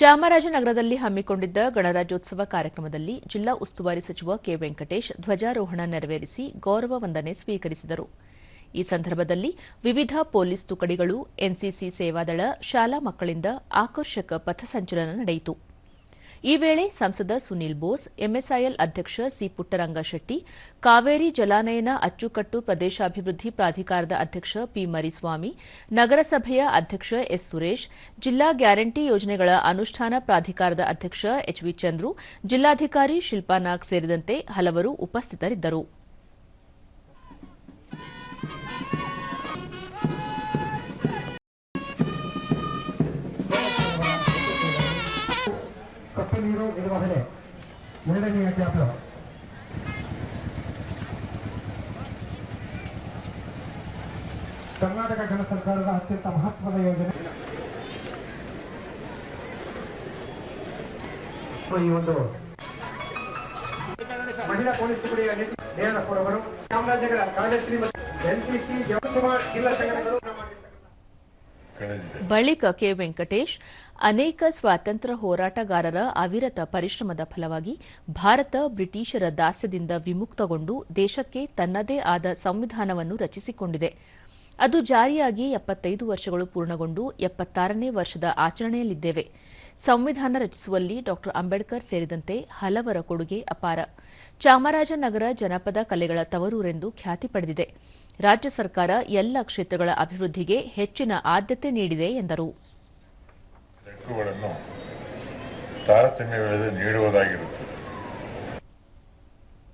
ಚಾಮರಾಜನಗರದಲ್ಲಿ ಹಮ್ಮಿಕೊಂಡಿದ್ದ ಗಣರಾಜ್ಯೋತ್ಸವ ಕಾರ್ಯಕ್ರಮದಲ್ಲಿ ಜಿಲ್ಲಾ ಉಸ್ತುವಾರಿ ಸಚಿವ ಕೆ ವೆಂಕಟೇಶ್ ಧ್ವಜಾರೋಹಣ ನೆರವೇರಿಸಿ ಗೌರವ ವಂದನೆ ಸ್ವೀಕರಿಸಿದರು. ಈ ಸಂದರ್ಭದಲ್ಲಿ ವಿವಿಧ ಪೊಲೀಸ್ ತುಕಡಿಗಳು ಎನ್ಸಿಸಿ ಸೇವಾದಳ, ಶಾಲಾ ಮಕ್ಕಳಿಂದ ಆಕರ್ಷಕ ಪಥಸಂಚಲನ ನಡೆಯಿತು. ಈ ವೇಳೆ ಸಂಸದ ಸುನೀಲ್ ಬೋಸ್, ಎಂಎಸ್ಐಎಲ್ ಅಧ್ಯಕ್ಷ ಸಿ ಪುಟ್ಟರಂಗಶೆಟ್ಟಿ ಕಾವೇರಿ ಜಲಾನಯನ ಅಚ್ಚುಕಟ್ಟು ಪ್ರದೇಶಾಭಿವೃದ್ಧಿ ಪ್ರಾಧಿಕಾರದ ಅಧ್ಯಕ್ಷ ಪಿ ಮರಿಸ್ವಾಮಿ, ನಗರಸಭೆಯ ಅಧ್ಯಕ್ಷ ಎಸ್ ಸುರೇಶ್, ಜಿಲ್ಲಾ ಗ್ಯಾರಂಟಿ ಯೋಜನೆಗಳ ಅನುಷ್ಠಾನ ಪ್ರಾಧಿಕಾರದ ಅಧ್ಯಕ್ಷ ಎಚ್ವಿ ಚಂದ್ರು, ಜಿಲ್ಲಾಧಿಕಾರಿ ಶಿಲ್ಪಾ ನಾಗ್ ಸೇರಿದಂತೆ ಹಲವರು ಉಪಸ್ಥಿತರಿದ್ದರು. ಕಪ್ಪು ನೀರು ನಿರ್ವಹಣೆ ಎರಡನೆಯ ಚಾಪ್ಟರ್ ಕರ್ನಾಟಕ ಗಣ ಸರ್ಕಾರದ ಅತ್ಯಂತ ಮಹತ್ವದ ಯೋಜನೆ. ಈ ಒಂದು ಮಹಿಳಾ ಪೊಲೀಸ್ ತುಕಡಿಯ ನೇರಪುರ ಅವರು ಚಾಮರಾಜನಗರ ಕಾರ್ಯಶ್ರೀ ಮತ್ತು ಎನ್ಸಿಸಿ ಜವಕುಮಾರ್ ಜಿಲ್ಲಾ ಸಂಘಟನೆಗಳು ಬಳಿಕ ಕೆ. ವೆಂಕಟೇಶ್, ಅನೇಕ ಸ್ವಾತಂತ್ರ್ಯ ಹೋರಾಟಗಾರರ ಅವಿರತ ಪರಿಶ್ರಮದ ಫಲವಾಗಿ ಭಾರತ ಬ್ರಿಟಿಷರ ದಾಸ್ಯದಿಂದ ವಿಮುಕ್ತಗೊಂಡು ದೇಶಕ್ಕೆ ತನ್ನದೇ ಆದ ಸಂವಿಧಾನವನ್ನು ರಚಿಸಿಕೊಂಡಿದೆ. ಅದು ಜಾರಿಯಾಗಿ ಎಪ್ಪತ್ತೈದು ವರ್ಷಗಳು ಪೂರ್ಣಗೊಂಡು ಎಪ್ಪತ್ತಾರನೇ ವರ್ಷದ ಆಚರಣೆಯಲ್ಲಿದ್ದೇವೆ. ಸಂವಿಧಾನ ರಚಿಸುವಲ್ಲಿ ಡಾ ಅಂಬೇಡ್ಕರ್ ಸೇರಿದಂತೆ ಹಲವರ ಕೊಡುಗೆ ಅಪಾರ. ಚಾಮರಾಜನಗರ ಜನಪದ ಕಲೆಗಳ ತವರೂರೆಂದು ಖ್ಯಾತಿ ಪಡೆದಿದೆ. ರಾಜ್ಯ ಸರ್ಕಾರ ಎಲ್ಲ ಕ್ಷೇತ್ರಗಳ ಅಭಿವೃದ್ಧಿಗೆ ಹೆಚ್ಚಿನ ಆದ್ಯತೆ ನೀಡಿದೆ ಎಂದರು. ನೀಡುವುದಾಗಿರುತ್ತದೆ.